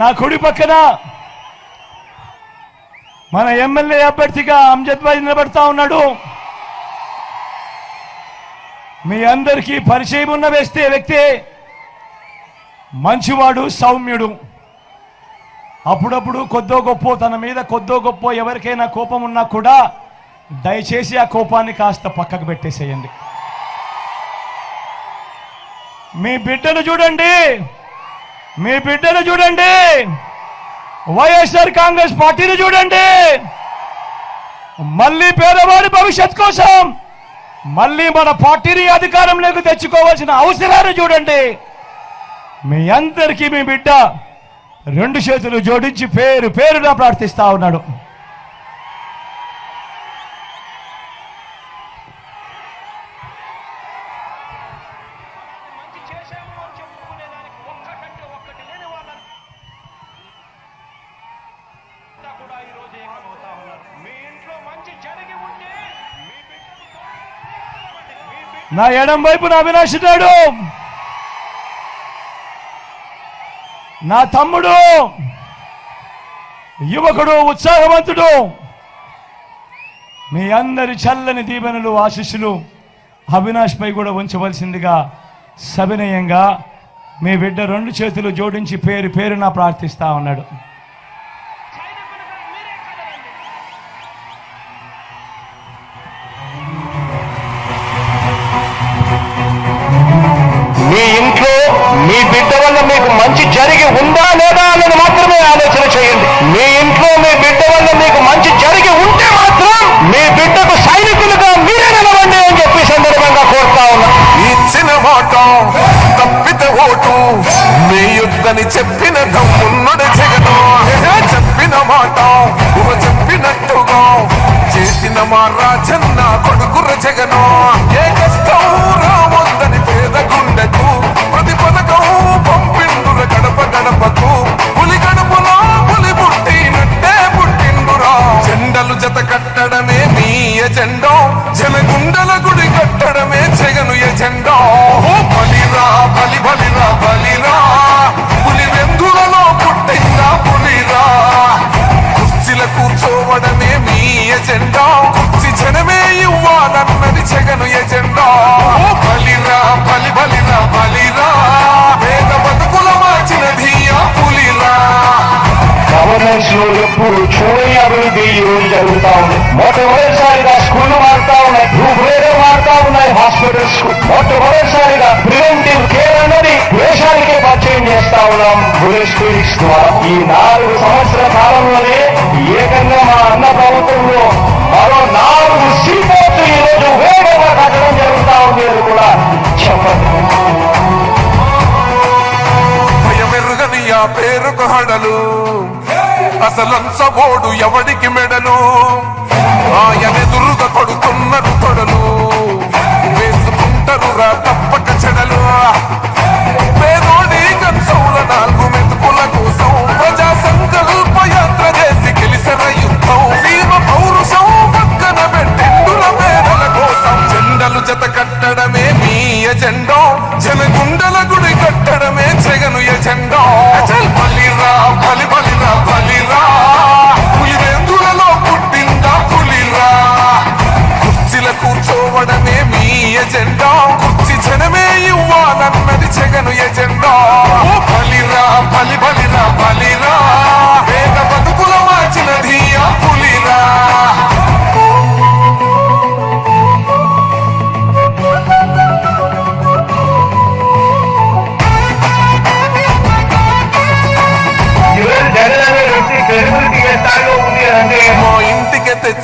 నా కుడి పక్కన మన ఎమ్మెల్యే అభ్యర్థిగా అంజద్ భాయ్ నిలబడతా ఉన్నాడు. మీ అందరికీ పరిచయం ఉన్న వేస్తే వ్యక్తి మంచివాడు సౌమ్యుడు. అప్పుడప్పుడు కొద్దో గొప్ప తన మీద కొద్దో గొప్ప ఎవరికైనా కోపం ఉన్నా కూడా దయచేసి ఆ కోపాన్ని కాస్త పక్కకు పెట్టేసేయండి. మీ బిడ్డను చూడండి. మీ బిడ్డను చూడండి. వైఎస్ఆర్ కాంగ్రెస్ పార్టీని చూడండి. మళ్ళీ పేదవాడి భవిష్యత్ కోసం మళ్ళీ మన పార్టీని అధికారంలోకి తెచ్చుకోవాల్సిన అవసరాన్ని చూడండి. మీ అందరికీ మీ బిడ్డ రెండు చేతులు జోడించి పేరు పేరుగా ప్రార్థిస్తా ఉన్నాడు. నా ఎడం వైపు నా అవినాష్ నా తమ్ముడు యువకుడు ఉత్సాహవంతుడు మీ అందరి చల్లని దీవెనలు ఆశీస్సులు అవినాష్ పై కూడా ఉంచవలసిందిగా సవినయంగా మీ బిడ్డ రెండు చేతులు జోడించి పేరు పేరున ప్రార్థిస్తా ఉన్నాడు. అని చెప్పిన దమ్మున్నడు జగను చెప్పిన మాట చెప్పినట్టుగా. చేసిన మా రాజన్న కొడుకుర జగన్ గవర్నెన్స్ ఎప్పుడు చూడని అభివృద్ధి ఈ రోజు జరుగుతా ఉంది మొట్టమొదటిసారిగా స్కూళ్ళు మారుతా ఉన్నాయి రూపురేఖలు మారుతా ఉన్నాయి హాస్పిటల్స్ మొట్టమొదటిసారిగా ప్రివెంటివ్ కేర్ అన్నది దేశానికే పరిచయం చేస్తా ఉన్నాం. బులెస్ క్లినిక్స్ ద్వారా. ఈ నాలుగు సంవత్సరాల కాలంలోనే ఏకంగా మా అన్న ప్రభుత్వంలో మరో నాలుగు సీపోర్ట్లు ఈ రోజు వేగంగా కట్టడం జరుగుతా ఉంది అని కూడా చెప్పండి. పేరుకు హడలు. అసలంచబోడు ఎవడికి మెడలు? ఆయనెదురుగా కొడుతున్నారు తొడలు. వేసుకుంటారు రా తప్ప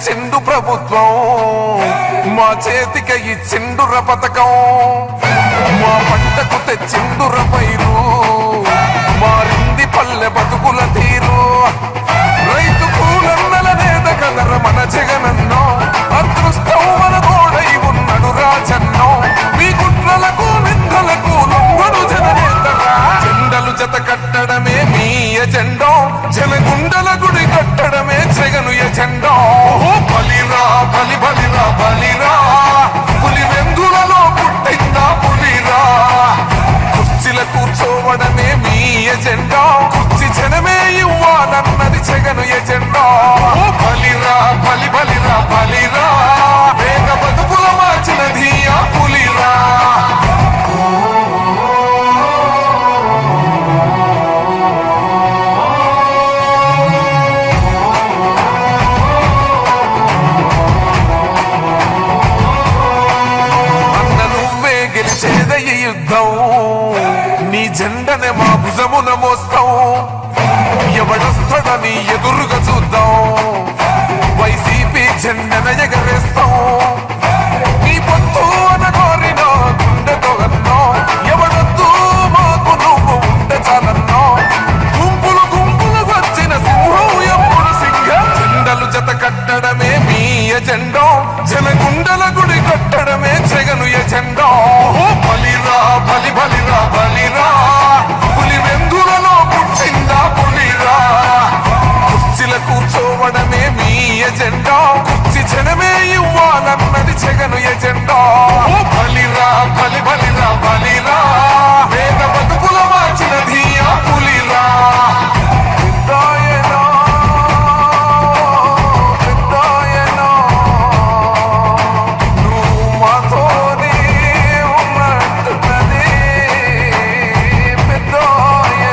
ఇచ్చిండు ప్రభుత్వం. మా చేతిక ఇచ్చిండుర పథకం. మా పంటకు తెచ్చిండుర పైరు. మారింది పల్లె బతుకుల తీరు. రైతు కూలన్నల నేత కదర మన జగనన్నో. అదృష్టం మన తోడై ఉన్నడు రాజన్నో. మీ కుట్రలకు నిందలకు లొంగడు జననేతరా చెండలు జత కట్టడమే మీ ఎజెండో. జనగుండల గుడి కట్టడమే జగను ఎజెండో. బలిరా బలిరా పులి వెందులలో పుట్టిందా పులిరా? కుర్చీల కూర్చోవడమే మీ ఎజెండా. కుర్చీ జనమే ఇవ్వాలన్నది జగను ఎజెండా. బలిరా బలి జగను ఎజెండా బలిరా బలి బలిరా బలిరా